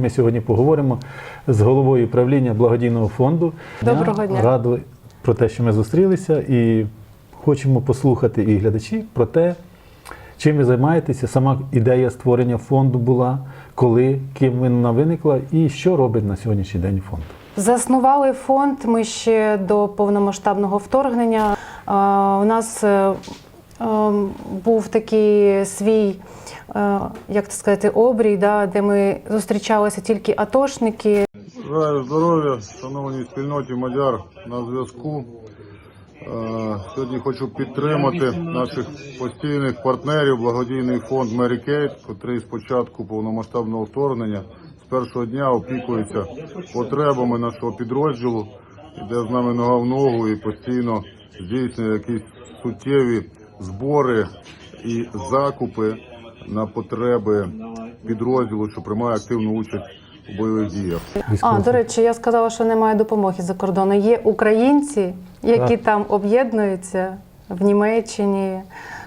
Ми сьогодні поговоримо з головою правління благодійного фонду. Доброго дня. Радий про те, що ми зустрілися, і хочемо послухати і глядачі про те, чим ви займаєтеся. Сама ідея створення фонду була, коли, ким вона виникла, і що робить на сьогоднішній день фонд. Заснували фонд ми ще до повномасштабного вторгнення. У нас е, був такий свій, е, як це сказати, обрій, да, де ми зустрічалися тільки атошники. Бажаю здоров'я, шановній спільноті Мадяр на зв'язку. Е, Сьогодні хочу підтримати наших постійних партнерів, благодійний фонд Мері Кейт, який з початку повномасштабного вторгнення з першого дня опікується потребами нашого підрозділу, іде з нами нога в ногу і постійно здійснює якісь суттєві збори і закупи на потреби підрозділу, що приймає активну участь у бойових діях. А, до речі, я сказала, що немає допомоги за кордону. Є українці, які Так. там об'єднуються в Німеччині,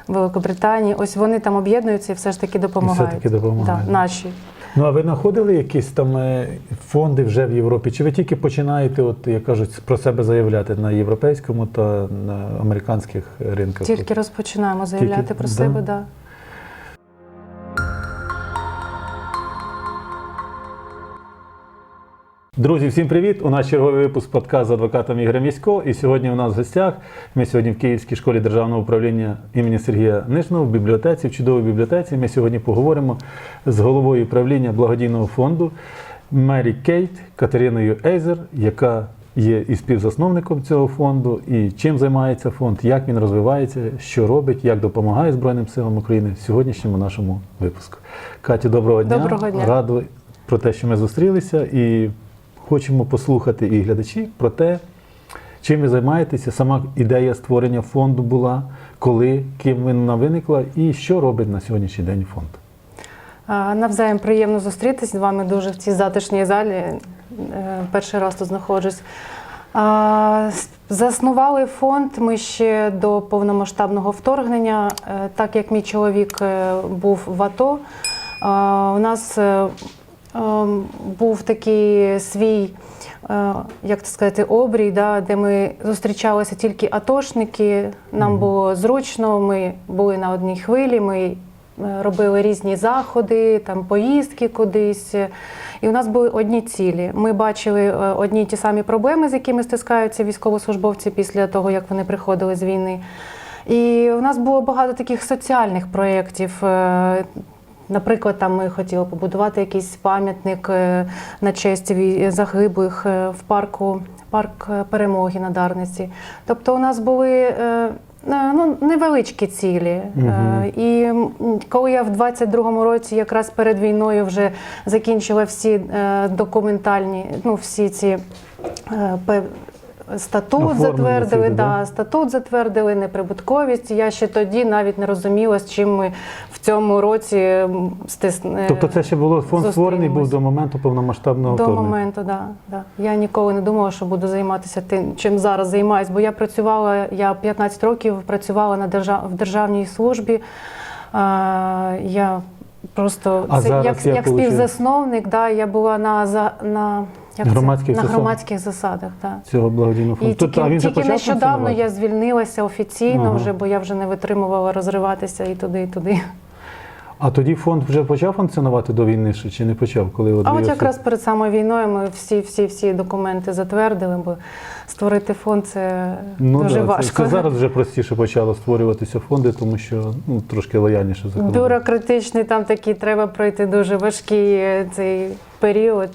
Великобританії. Ось вони там об'єднуються і все ж таки допомагають. все-таки допомагають. Да, наші. Ну а ви знаходили якісь там е, фонди вже в Європі? Чи ви тільки починаєте, от як кажуть, про себе заявляти на європейському та на американських ринках? Тільки розпочинаємо заявляти Тільки- про да? себе. Да. Друзі, всім привіт! У нас черговий випуск подкаст з адвокатом Ігоря Місько. І сьогодні у нас в гостях. Ми сьогодні в Київській школі державного управління імені Сергія Нижного в бібліотеці, в чудовій бібліотеці. Ми сьогодні поговоримо з головою правління благодійного фонду Мері Кейт Катериною Ейзер, яка є і співзасновником цього фонду, і чим займається фонд, як він розвивається, що робить, як допомагає Збройним силам України в сьогоднішньому нашому випуску. Катю, доброго дня. Доброго дня. Радий про те, що ми зустрілися, і хочемо послухати і глядачі про те, чим ви займаєтеся. Сама ідея створення фонду була, коли, ким вона виникла, і що робить на сьогоднішній день фонд. Навзаєм приємно зустрітися з вами дуже в цій затишній залі. Е, Перший раз тут знаходжусь. Заснували фонд ми ще до повномасштабного вторгнення, Е, так як мій чоловік е, був в АТО. У нас був такий свій, е, як це сказати, обрій, да, де ми зустрічалися тільки атошники. Нам було зручно, ми були на одній хвилі. Ми е, робили різні заходи, там поїздки кудись. І у нас були одні цілі. Ми бачили е, одні й ті самі проблеми, з якими стискаються військовослужбовці після того, як вони приходили з війни. І у нас було багато таких соціальних проєктів. Наприклад, там ми хотіли побудувати якийсь пам'ятник е, на честь загиблих е, в парку, парк е, перемоги на Дарниці. Тобто у нас були ну, невеличкі цілі. Е, І коли я в 22-му році, якраз перед війною, вже закінчила всі документальні, ну всі ці Статут Оформлення затвердили, да? да, статут затвердили, неприбутковість. Я ще тоді навіть не розуміла, з чим ми в цьому році м, стис- Тобто це ще було фонд створений був до моменту повномасштабного До вторгнення. моменту, да, да. Я ніколи не думала, що буду займатися тим, чим зараз займаюсь, бо я працювала, я 15 років працювала на держав, в державній службі. А, я просто А це, зараз як, як співзасновник, да, я була на, на, як? Громадських на громадських засадах. Да. Цього благодійного фонду. І Тобто, тільки, а він тільки почав нещодавно я звільнилася офіційно, Ага. вже, бо я вже не витримувала розриватися і туди, і туди. А тоді фонд вже почав функціонувати до війни ще чи не почав? Коли от А от якраз перед самою війною ми всі, всі, всі документи затвердили, бо створити фонд це Ну, дуже да, важко. Це, це зараз вже простіше почало створюватися фонди, тому що ну, трошки лояльніше законодавство. Бюрократичний там такий треба пройти дуже важкий е, цей період.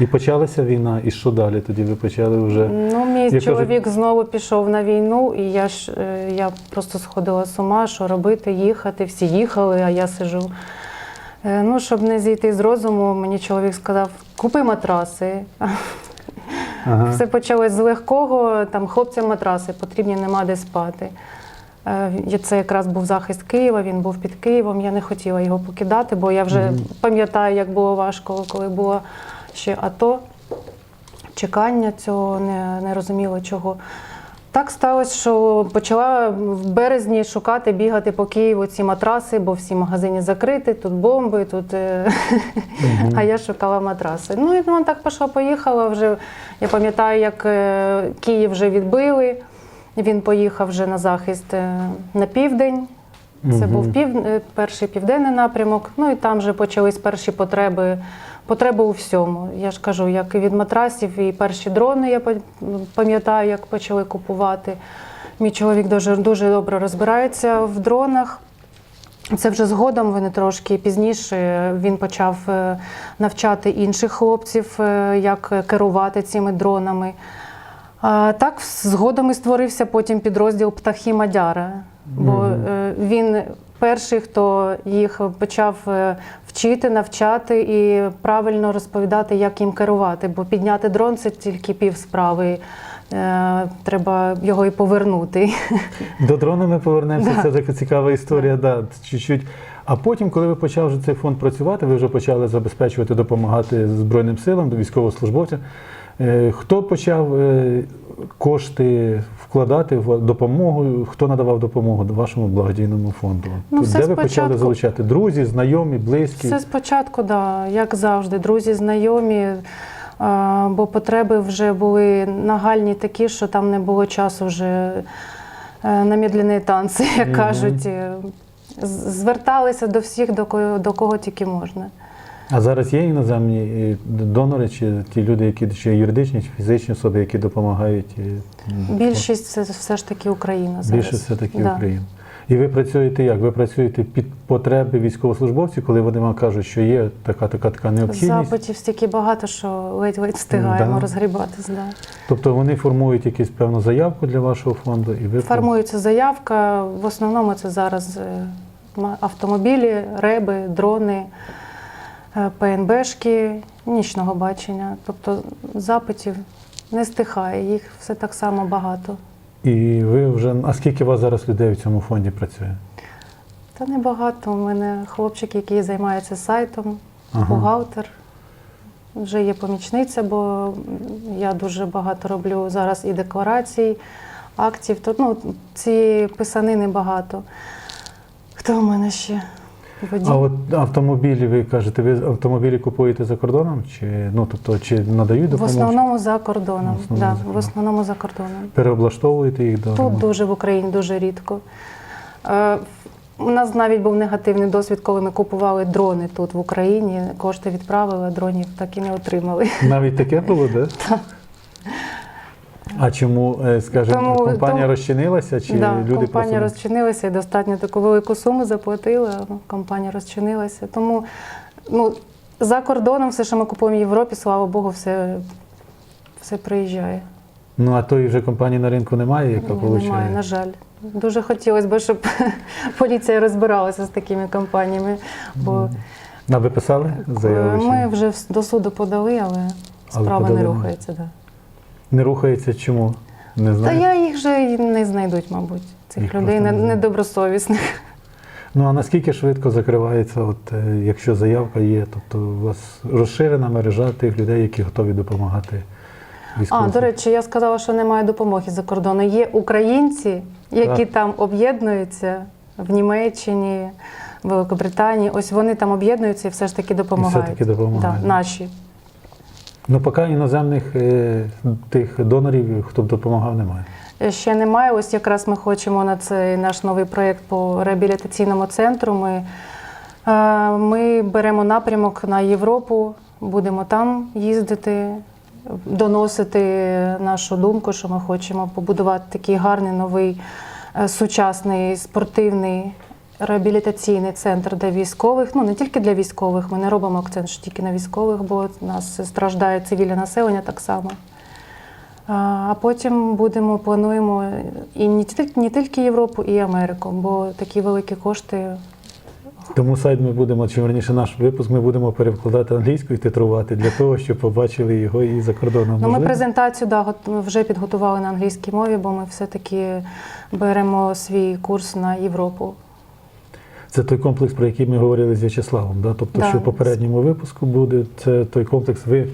І почалася війна, і що далі? Тоді ви почали вже. Ну, мій Я чоловік знову пішов на війну, і я ж е, я просто сходила з ума, що робити, їхати. Всі їхали, а я сижу. Е, Ну, щоб не зійти з розуму, мені чоловік сказав: купи матраси. Ага. Все почалось з легкого, там хлопцям матраси, потрібні нема де спати. Е, Це якраз був захист Києва, він був під Києвом. Я не хотіла його покидати, бо я вже пам'ятаю, як було важко, коли було ще АТО, чекання цього, не, не розуміло чого. Так сталося, що почала в березні шукати, бігати по Києву ці матраси, бо всі магазини закриті, тут бомби, тут. е, А я шукала матраси. Ну і воно так пішло, поїхала вже. Я пам'ятаю, як е, Київ вже відбили. Він поїхав вже на захист е, на південь. Це був пів, е, перший південний напрямок. Ну і там вже почались перші потреби, потреби у всьому. Я ж кажу, як і від матрасів, і перші дрони я пам- пам'ятаю, як почали купувати. Мій чоловік дуже, дуже добре розбирається в дронах. Це вже згодом вони трошки пізніше він почав е, навчати інших хлопців, як керувати цими дронами. Так згодом і створився потім підрозділ Птахи Мадяра. Бо е, він перший, хто їх почав е, вчити, навчати і правильно розповідати, як їм керувати. Бо підняти дрон це тільки пів справи. Е, Треба його і повернути. До дрона ми повернемося. Це така цікава історія. Да, чуть-чуть. А потім, коли ви почав вже цей фонд працювати, ви вже почали забезпечувати, допомагати Збройним силам, військовослужбовцям. Е, Хто почав е, кошти вкладати в допомогу? Хто надавав допомогу вашому благодійному фонду? Ну, все Де ви почали залучати? Друзі, знайомі, близькі? Це спочатку, да, як завжди, друзі, знайомі, бо потреби вже були нагальні такі, що там не було часу вже е, на медленні танці, як кажуть. Е, Зверталися до всіх, до кого, до кого тільки можна. А зараз є іноземні е, донори, чи ті люди, які чи юридичні, чи фізичні особи, які допомагають? е, Більшість це все ж таки Україна зараз. Більше все-таки Да. Україна. І ви працюєте як? Ви працюєте під потреби військовослужбовців, коли вони вам кажуть, що є така, така, така необхідність. Запитів стільки багато, що ледь-ледь встигаємо Да. розгрібатись. Да. Тобто вони формують якусь певну заявку для вашого фонду, і ви Формується заявка. В основному це зараз е, автомобілі, реби, дрони, ПНБшки, нічного бачення. Тобто запитів не стихає, їх все так само багато. і ви вже. А скільки у вас зараз людей в цьому фонді працює? Та небагато. У мене хлопчик, який займається сайтом, Ага. бухгалтер. Вже є помічниця, бо я дуже багато роблю зараз і декларацій, актів. То, ну, цієї писанини багато. Хто у мене ще? Водій. А от автомобілі, ви кажете, ви автомобілі купуєте за кордоном? Чи ну тобто чи надають В основному за кордоном. В основному да, за в кордоном. основному за кордоном. Переоблаштовуєте їх до Тут дуже в Україні дуже рідко. Е, У нас навіть був негативний досвід, коли ми купували дрони тут в Україні. Кошти відправили, а дронів так і не отримали. навіть таке було, де? А чому, е, скажімо, Тому- компанія тому- розчинилася, чи да, люди компанія просто... розчинилася і достатньо таку велику суму заплатили. а, Компанія розчинилася. Тому ну, за кордоном все, що ми купуємо в Європі, слава Богу, все, все приїжджає. Ну, а тої вже компанії на ринку немає, яка Ні, получає? немає, на жаль. Дуже хотілося б, щоб поліція розбиралася з такими компаніями. Бо А ви писали заяву? чи ми вже до суду подали, але справа подали не не- рухається. Да. Не рухається чому? Не Та я їх вже й не знайдуть, мабуть, цих Їх людей не- не недобросовісних. Ну а наскільки швидко закривається, от, е, якщо заявка є, тобто у вас розширена мережа тих людей, які готові допомагати А, до речі, я сказала, що немає допомоги за кордону. Є українці, які Так. там об'єднуються в Німеччині, в Великобританії. Ось вони там об'єднуються і все ж таки допомагають. все-таки допомагають. Да, наші. Ну, поки іноземних е, тих донорів, хто б допомагав, немає. Ще немає. Ось якраз ми хочемо на цей наш новий проєкт по реабілітаційному центру. Ми, е, ми беремо напрямок на Європу, будемо там їздити, доносити нашу думку, що ми хочемо побудувати такий гарний новий е, сучасний спортивний. Реабілітаційний центр для військових, ну не тільки для військових, ми не робимо акцент що тільки на військових, бо нас страждає цивільне населення так само. А потім будемо плануємо і не тільки не тільки Європу, і Америку, бо такі великі кошти. Тому сайт ми будемо, чи верніше наш випуск, ми будемо перекладати англійською і титрувати для того, щоб побачили його і за кордоном. Ну, ми презентацію да, вже підготували на англійській мові, бо ми все-таки беремо свій курс на Європу. Це той комплекс, про який ми говорили з В'ячеславом. Да? Тобто, Да. що в попередньому випуску буде, це той комплекс, ви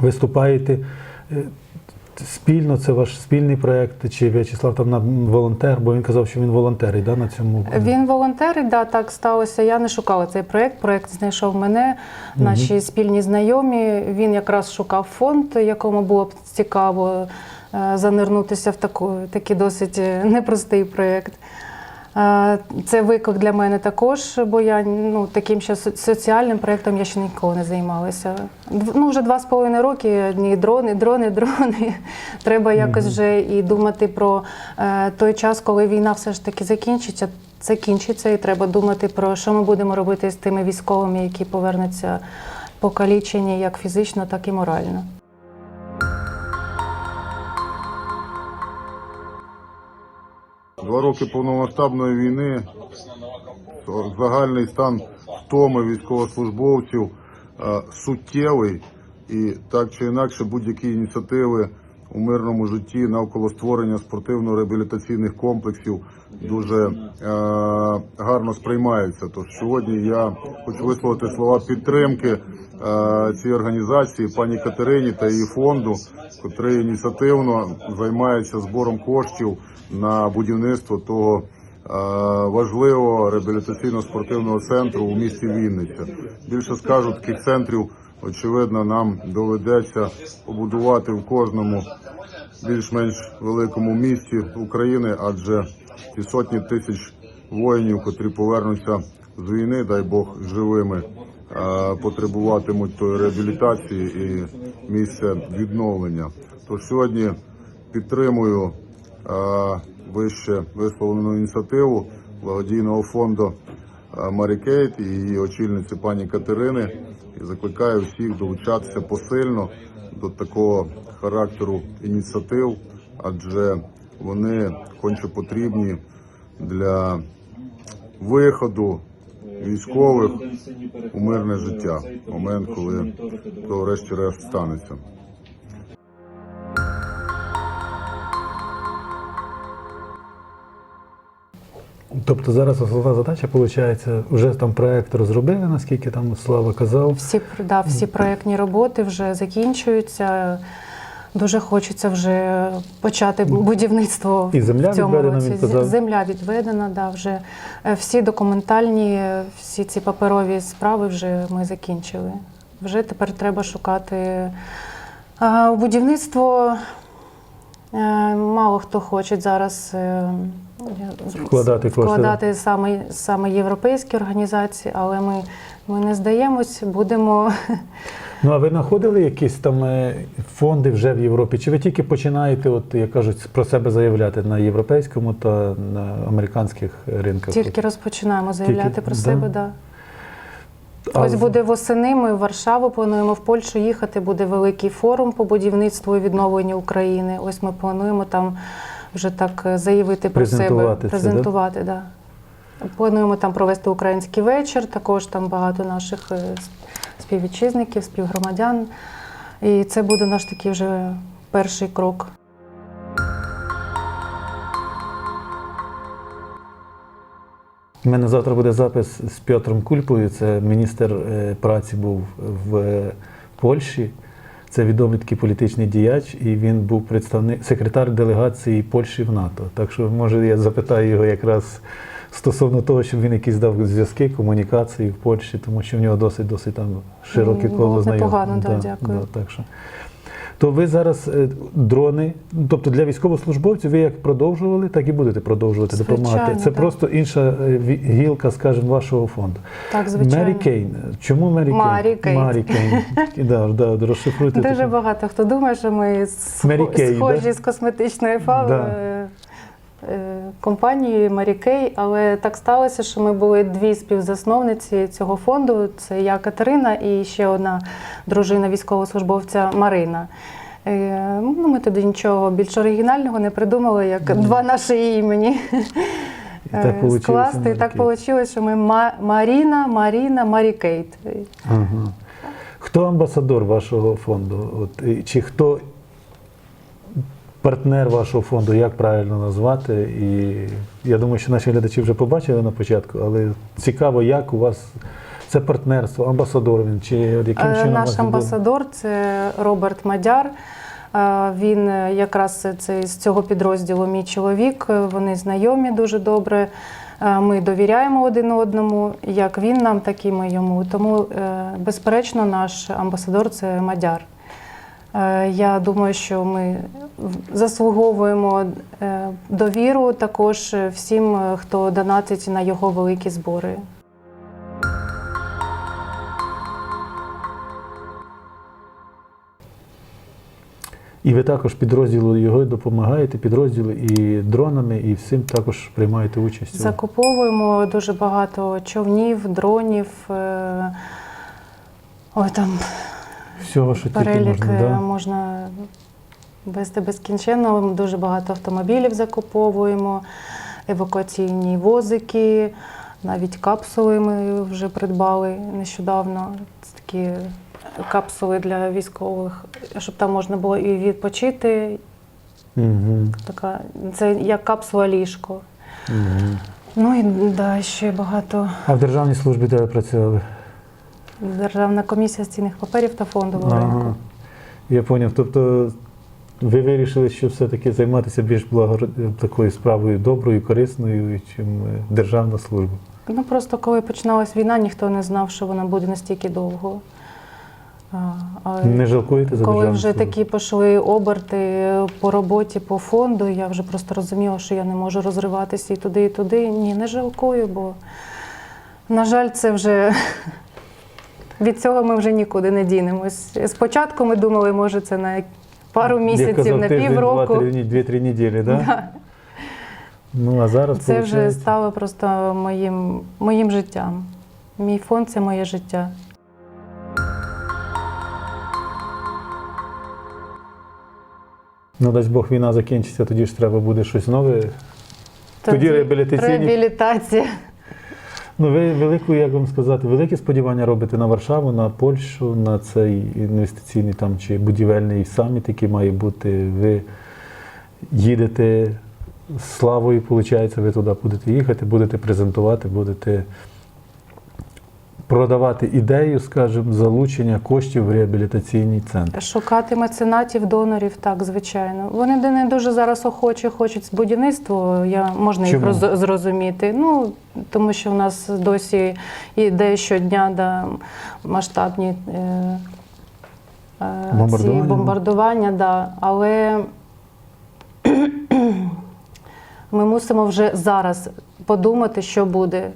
виступаєте. Е, спільно, це ваш спільний проєкт, чи В'ячеслав там на волонтер, бо він казав, що він волонтерить да, на цьому. Він волонтерить, да, так сталося. Я не шукала цей проєкт. Проєкт знайшов мене, наші спільні знайомі. Він якраз шукав фонд, якому було б цікаво е, занирнутися в таку, такий досить е, непростий проєкт. Це виклик для мене також, бо я ну, таким ще соціальним проєктом я ще ніколи не займалася. Ну, вже два з половиною роки одні дрони, дрони, дрони. Треба якось вже і думати про е, той час, коли війна все ж таки закінчиться. Закінчиться, і треба думати про що ми будемо робити з тими військовими, які повернуться покалічені як фізично, так і морально. Два роки повномасштабної війни, загальний стан втоми військовослужбовців е, суттєвий і так чи інакше будь-які ініціативи у мирному житті навколо створення спортивно-реабілітаційних комплексів дуже е, гарно сприймаються. Тож сьогодні я хочу висловити слова підтримки е, цій організації, пані Катерині та її фонду, котрий ініціативно займається збором коштів на будівництво того е, важливого реабілітаційно-спортивного центру у місті Вінниця. Більше скажу, таких центрів очевидно нам доведеться побудувати в кожному більш-менш великому місті України, адже ті сотні тисяч воїнів, котрі повернуться з війни, дай Бог живими, е, потребуватимуть тої реабілітації і місця відновлення. Тож сьогодні підтримую е, вище висловлену ініціативу благодійного фонду е, Марі Кейт і її очільниці пані Катерини і закликаю всіх долучатися посильно до такого характеру ініціатив, адже вони конче потрібні для виходу військових у мирне життя. Момент, коли то врешті-решт станеться. Тобто зараз основна задача, виходить, вже там проєкт розробили, наскільки там Слава казав. Всі, да, всі проєктні роботи вже закінчуються. Дуже хочеться вже почати будівництво І земля в цьому відведена, році. він казав. Земля відведена, да, вже Е, всі документальні, всі ці паперові справи вже ми закінчили. Вже тепер треба шукати а, будівництво. Е, Мало хто хоче зараз е, Вкладати вкладати саме, саме європейські організації, але ми, ми не здаємось, будемо Ну а ви знаходили якісь там е, фонди вже в Європі? Чи ви тільки починаєте, от як кажуть, про себе заявляти на європейському та на американських ринках? тільки розпочинаємо заявляти Тільки, про да? себе. Да. А Ось буде восени. Ми в Варшаву плануємо в Польщу їхати. Буде великий форум по будівництву і відновленню України. Ось ми плануємо там вже так е, заявити про себе, Презентувати це, да? презентувати. Да? Плануємо там провести український вечір. Також там багато наших е, співвітчизників, співгромадян. І це буде наш такий вже перший крок. У мене завтра буде запис з Петром Кульпою. Це міністр е, праці був в е, Польщі. Це відомий такий політичний діяч, і він був представник секретар делегації Польщі в НАТО. Так що, може, я запитаю його якраз стосовно того, щоб він якісь дав зв'язки, комунікації в Польщі, тому що в нього досить досить там широке Ну, коло знайомих. непогано, да, дякую. так що. То ви зараз е, дрони, тобто для військовослужбовців, ви як продовжували, так і будете продовжувати Звичайно, допомагати. Це так. просто інша е, гілка, скажімо, вашого фонду. Так, звичайно. Мері Кейн. Чому Мері Кейн? Марі Кейн. Марі Кейн. Да, да, розшифруйте. Дуже таке. багато хто думає, що ми схожі схожі да? з косметичної фаби. Да. Е, Компанією Mary Kay, але так сталося, що ми були дві співзасновниці цього фонду. Це я Катерина і ще одна дружина військовослужбовця Марина. Е, Ну, ми тоді нічого більш оригінального не придумали, як два наші імені. І так е, скласти. І так вийшло, що ми Маріна, Маріна, Марі Кейт. Ага. Хто амбасадор вашого фонду? От, чи хто партнер вашого фонду, як правильно назвати? І я думаю, що наші глядачі вже побачили на початку, але цікаво, як у вас це партнерство, амбасадор він, чи яким Е, чином Наш вас амбасадор це Роберт Мадяр. Е, Він якраз це з цього підрозділу мій чоловік. е, Вони знайомі дуже добре. Ми довіряємо один одному, як він нам, так і ми йому. Тому, безперечно, наш амбасадор це мадяр. Е, Я думаю, що ми заслуговуємо е, довіру також всім, е, хто донатить на його великі збори. І ви також підрозділу його допомагаєте, підрозділу і дронами, і всім також приймаєте участь. Закуповуємо дуже багато човнів, дронів. Ой, там Всього, що тільки перелік можна. е, Да? можна вести безкінченно. Ми Дуже багато автомобілів закуповуємо, евакуаційні возики, навіть капсули ми вже придбали нещодавно. Це такі капсули для військових, щоб там можна було і відпочити. Угу. Така, це як капсула ліжко. Угу. Ну і да, ще багато. А в державній службі де ви працювали? Державна комісія з цінних паперів та фондового ринку. Я зрозумів. Тобто ви вирішили, що все-таки займатися більш благо... такою справою доброю, корисною, чим е, державна служба. Ну просто коли починалась війна, ніхто не знав, що вона буде настільки довго. А, а Не жалкуєте за коли вже службу? такі пішли оберти по роботі по фонду, я вже просто розуміла, що я не можу розриватися і туди, і туди. Ні, не жалкую, бо, на жаль, це вже від цього ми вже нікуди не дінемось. Спочатку ми думали, може, це на пару місяців, казав, на півроку. Дві-три неділі, да? Да. Ну, а зараз Це вже стало просто моїм, моїм життям. Мій фонд це моє життя. Ну, дасть Бог, війна закінчиться, тоді ж треба буде щось нове. Тоді реабілітаційні- реабілітація. Ну, ви велику, як вам сказати, великі сподівання робите на Варшаву, на Польщу, на цей інвестиційний там чи будівельний саміт, який має бути. Ви їдете з славою, виходить, ви туди будете їхати, будете презентувати, будете продавати ідею, скажімо, залучення коштів в реабілітаційний центр. Шукати меценатів, донорів, так, звичайно. Вони не дуже зараз охочі хочуть будівництво, я, можна їх роз- зрозуміти. Ну, тому що в нас досі іде щодня да, масштабні е, е, ці Бомбардування. бомбардування, да. але ми мусимо вже зараз подумати, що буде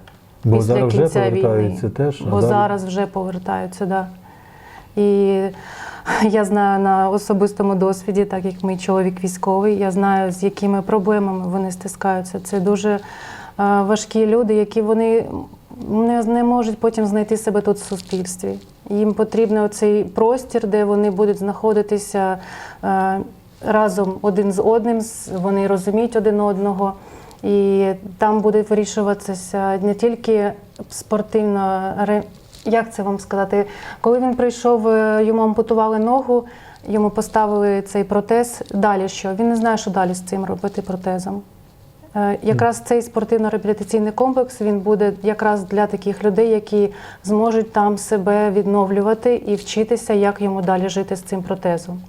Бо після зараз вже кінця війни. повертаються теж. Бо далі- зараз вже повертаються, да. І я знаю на особистому досвіді, так як мій чоловік військовий, я знаю, з якими проблемами вони стискаються. Це дуже е, важкі люди, які вони не, не можуть потім знайти себе тут в суспільстві. Їм потрібен оцей простір, де вони будуть знаходитися е, разом один з одним, вони розуміють один одного. І там буде вирішуватися не тільки спортивна ре- як це вам сказати? Коли він прийшов, е, йому ампутували ногу, йому поставили цей протез. Далі що? Він не знає, що далі з цим робити протезом. Е, Якраз цей спортивно-реабілітаційний комплекс він буде якраз для таких людей, які зможуть там себе відновлювати і вчитися, як йому далі жити з цим протезом.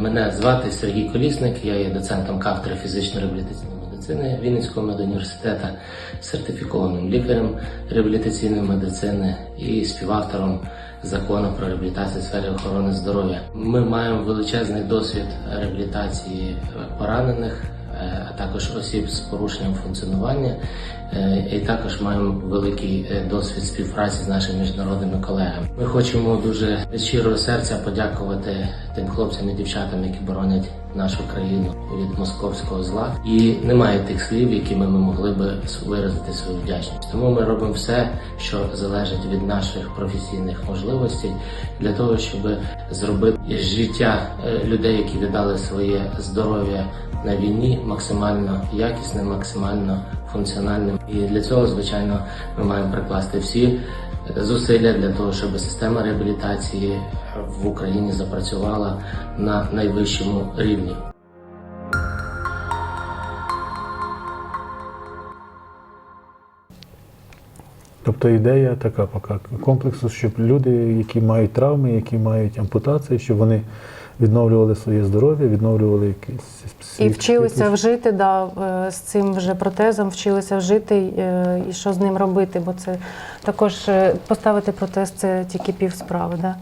Мене звати Сергій Колісник, я є доцентом кафедри фізичної реабілітаційної медицини Вінницького медуніверситету, сертифікованим лікарем реабілітаційної медицини і співавтором закону про реабілітацію в сфері охорони здоров'я. Ми маємо величезний досвід реабілітації поранених, а також осіб з порушенням функціонування. Е, І також маємо великий е, досвід співпраці з нашими міжнародними колегами. Ми хочемо дуже щирого серця подякувати тим хлопцям і дівчатам, які боронять нашу країну від московського зла. І немає тих слів, якими ми могли би виразити свою вдячність. Тому ми робимо все, що залежить від наших професійних можливостей, для того, щоб зробити життя е, людей, які віддали своє здоров'я на війні, максимально якісним, максимально функціональним. І для цього, звичайно, ми маємо прикласти всі зусилля для того, щоб система реабілітації в Україні запрацювала на найвищому рівні. Тобто ідея така поки комплексу, щоб люди, які мають травми, які мають ампутації, щоб вони відновлювали своє здоров'я, відновлювали якісь І вчилися вжити, да, е, з цим вже протезом, вчилися вжити е, і що з ним робити, бо це також е, поставити протез це тільки пів справи. Да.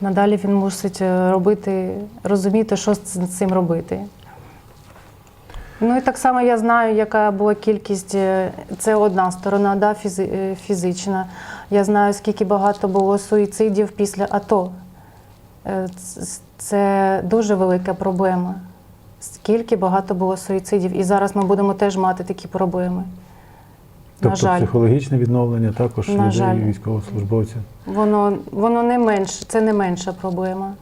Надалі він мусить робити, розуміти, що з цим робити. Ну і так само я знаю, яка була кількість, це одна сторона, да, фізи- фізична. Я знаю, скільки багато було суїцидів після АТО. Це дуже велика проблема. Скільки багато було суїцидів, і зараз ми будемо теж мати такі проблеми. Тобто На жаль, психологічне відновлення також На людей, жаль. військовослужбовців. воно, воно не менш, це не менша проблема.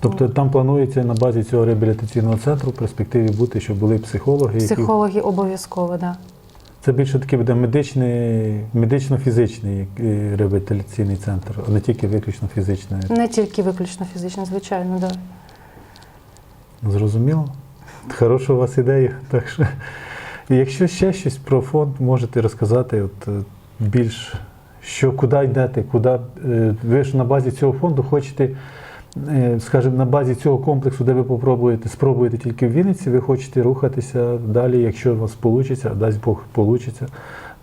Тобто там планується на базі цього реабілітаційного центру в перспективі бути, щоб були психологи, які Психологи обов'язково, так. Да. Це більше таки буде медичний, медично-фізичний е, реабілітаційний центр, а не тільки виключно фізичний. Не тільки виключно фізично, звичайно, да. Зрозуміло? Хороша у вас ідея. Так що, якщо ще щось про фонд можете розказати, от е, більш що куди йдете, куди е, ви ж на базі цього фонду хочете, скажімо, на базі цього комплексу, де ви попробуєте, спробуєте тільки в Вінниці, ви хочете рухатися далі, якщо у вас вийде, дасть Бог вийде,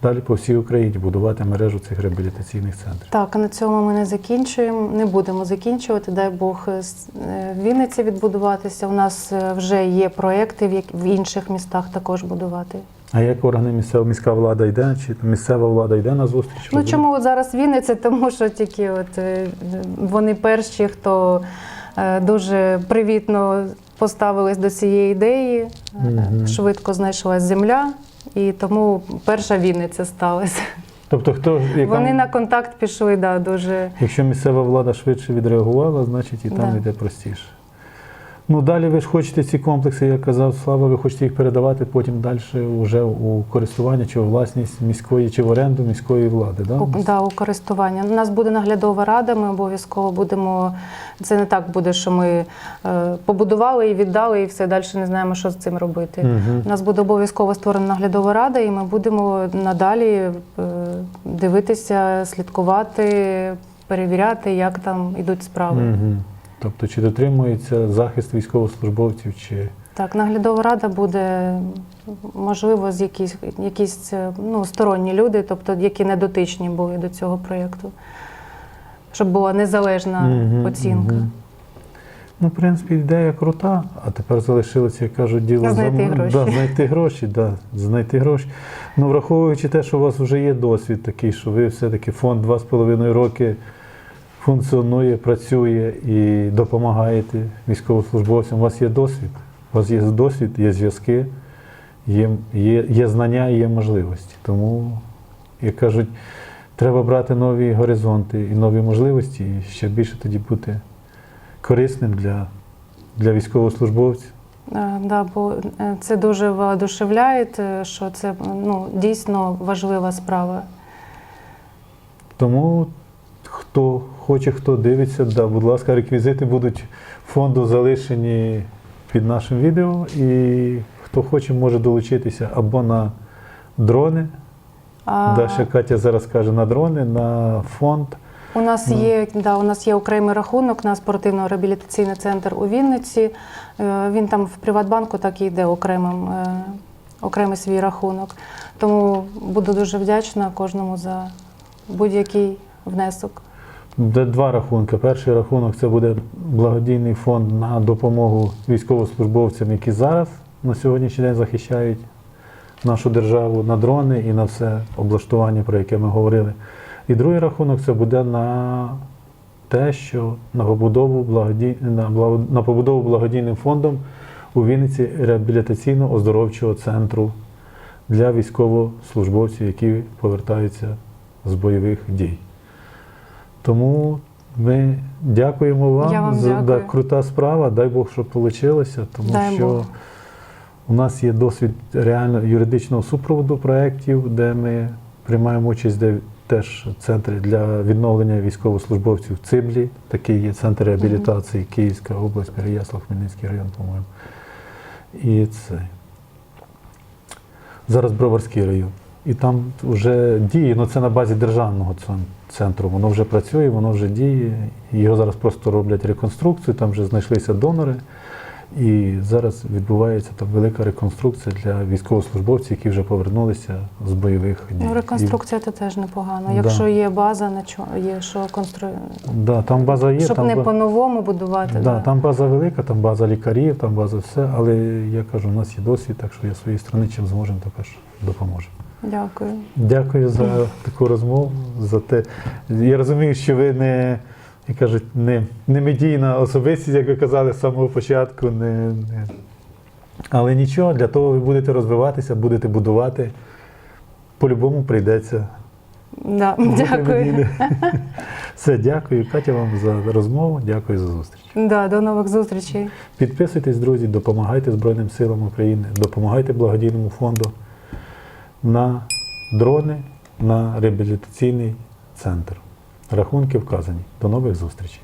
далі по всій Україні будувати мережу цих реабілітаційних центрів. Так, а на цьому ми не закінчуємо, не будемо закінчувати. Дай Бог е, е, в Вінниці відбудуватися. У нас е, вже є проекти в інших містах також будувати. А як органи місцева міська влада йде, чи місцева влада йде на зустріч? Ну чому от зараз Вінниця? Тому що тільки от е, вони перші, хто е, дуже привітно поставились до цієї ідеї. Мгм. Швидко знайшлась земля, і тому перша Вінниця сталася. Тобто, хто яка, Вони на контакт пішли, да, дуже. якщо місцева влада швидше відреагувала, значить і там Да. йде простіше. Ну далі ви ж хочете ці комплекси, як казав Слава, ви хочете їх передавати потім далі вже у користування чи у власність міської, чи в оренду міської влади. Да? У, да, у користування. У нас буде наглядова рада, ми обов'язково будемо. Це не так буде, що ми е, побудували і віддали, і все далі не знаємо, що з цим робити. Мгм. У нас буде обов'язково створена наглядова рада, і ми будемо надалі е, дивитися, слідкувати, перевіряти, як там ідуть справи. Мгм. Тобто, чи дотримується захист військовослужбовців, чи Так, наглядова рада буде можливо з якісь, якісь ну, сторонні люди, тобто які не дотичні були до цього проєкту, щоб була незалежна Мгм, оцінка. мгм. Ну, в принципі, ідея крута, а тепер залишилося, як кажуть, діло Знайти зам- гроші. Да, знайти гроші, да, знайти гроші. Ну, враховуючи те, що у вас вже є досвід такий, що ви все-таки фонд 2,5 роки функціонує, працює і допомагаєте військовослужбовцям. У вас є досвід. У вас є досвід, є зв'язки, є, є, є знання і є можливості. Тому, як кажуть, треба брати нові горизонти і нові можливості, і ще більше тоді бути корисним для, для військовослужбовців. Е, Да, бо е, це дуже воодушевляє, е, що це ну, дійсно важлива справа. Тому хто хоче, хто дивиться, да, будь ласка, реквізити будуть фонду залишені під нашим відео. І хто хоче, може долучитися або на дрони. А, Даша Катя зараз каже на дрони, на фонд. У нас Ну. є да, у нас є окремий рахунок на спортивно-реабілітаційний центр у Вінниці. Е, Він там в Приватбанку так і йде окремим, е, окремий свій рахунок. Тому буду дуже вдячна кожному за будь-який внесок. Буде два рахунки. Перший рахунок це буде благодійний фонд на допомогу військовослужбовцям, які зараз на сьогоднішній день захищають нашу державу на дрони і на все облаштування, про яке ми говорили. І другий рахунок це буде на те, що на побудову, благоді... на, благо- на побудову благодійним фондом у Вінниці реабілітаційно-оздоровчого центру для військовослужбовців, які повертаються з бойових дій. Тому ми дякуємо вам. Я вам за дякую. Да, крута справа. Дай Бог, щоб вийшло, тому Дай що Бог. у нас є досвід реально юридичного супроводу проєктів, де ми приймаємо участь, де теж центри для відновлення військовослужбовців в Циблі. Такий є центр реабілітації Київська область, Переяслав, Хмельницький район, по-моєму. І це. Зараз Броварський район. І там вже діє, ну це на базі державного цен- центру. Воно вже працює, воно вже діє. Його зараз просто роблять реконструкцію, там вже знайшлися донори. І зараз відбувається там велика реконструкція для військовослужбовців, які вже повернулися з бойових дій. Ну, реконструкція це теж непогано. Да. Якщо є база, на чо є що конструювати. Да, там база є, Щоб там, не ба- по-новому будувати. да, да. там база велика, там база лікарів, там база все. Але я кажу, у нас є досвід, так що я своєї сторони чим зможемо, також допоможемо. Дякую. Дякую за таку розмову, за те. Я розумію, що ви не, як кажуть, не, не медійна особистість, як ви казали з самого початку. Не, не. Але нічого, для того ви будете розвиватися, будете будувати. По-любому прийдеться. Да, бути дякую. Все, дякую, Катя, вам за розмову. Дякую за зустріч. Да, до нових зустрічей. Підписуйтесь, друзі, допомагайте Збройним силам України, допомагайте благодійному фонду на дрони, на реабілітаційний центр. Рахунки вказані. До нових зустрічей.